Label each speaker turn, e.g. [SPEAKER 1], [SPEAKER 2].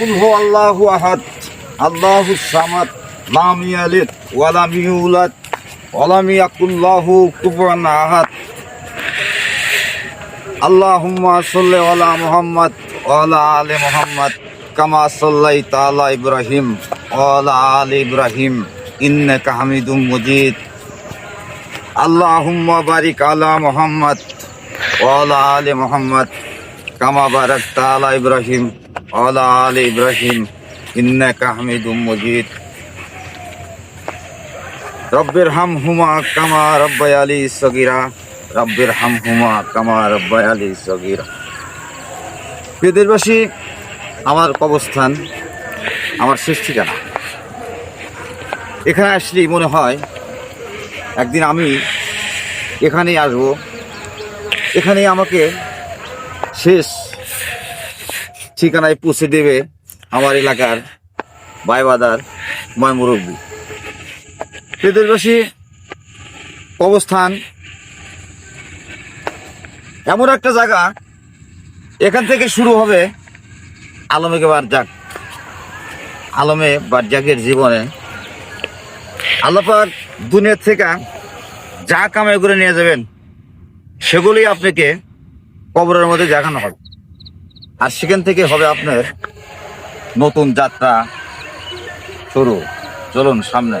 [SPEAKER 1] কুল হু আল্লাহু আহাদ, আল্লাহু সামাদ, লাম ইয়ালিদ, ওয়া লাম ইউলাদ, ওয়া লাম ইয়াকুল লাহু কুফুয়ান আহাদ। আল্লাহুম্মা সাল্লি আলা মুহাম্মদ, ওয়া আলি মুহাম্মদ, কামা সাল্লাইতা ইব্রাহিম, ওয়া আলা ইব্রাহিম, ইন্নাকা হামিদুম মাজিদ। আল্লাহুম্মা বারিক আলা মুহাম্মদ, ওয়া আলা আলি মুহাম্মদ কামা বারাকতা আলা ইব্রাহিম আলা আলি ইব্রাহিম, ইন্নাকা হামিদুম মাজিদ। রব্বির হামহুমা কামা রব্বায়ালি সগীরা রব্বির হামহুমা কামা রব্বায়ালি সগীরা। প্রিয় আমার অবস্থান আমার শেষ ঠিকানা। এখানে আসলেই মনে হয়, একদিন আমি এখানেই আসব। এখানেই আমাকে শেষ ঠিকানায় পৌঁছে দেবে আমার এলাকার বাইবাদার ময়মুরব্বী প্রদেশবাসী অবস্থান এমন একটা জায়গা, এখান থেকে শুরু হবে আলমে বারজাক আলমে বারজাকের জীবনে আল্লাপাক দুনিয়ার থেকে যা কামাই করে নিয়ে যাবেন সেগুলি আপনাকে কবরের মধ্যে দেখানো হবে। আর সেখান থেকে হবে আপনার নতুন যাত্রা শুরু। চলুন সামনে।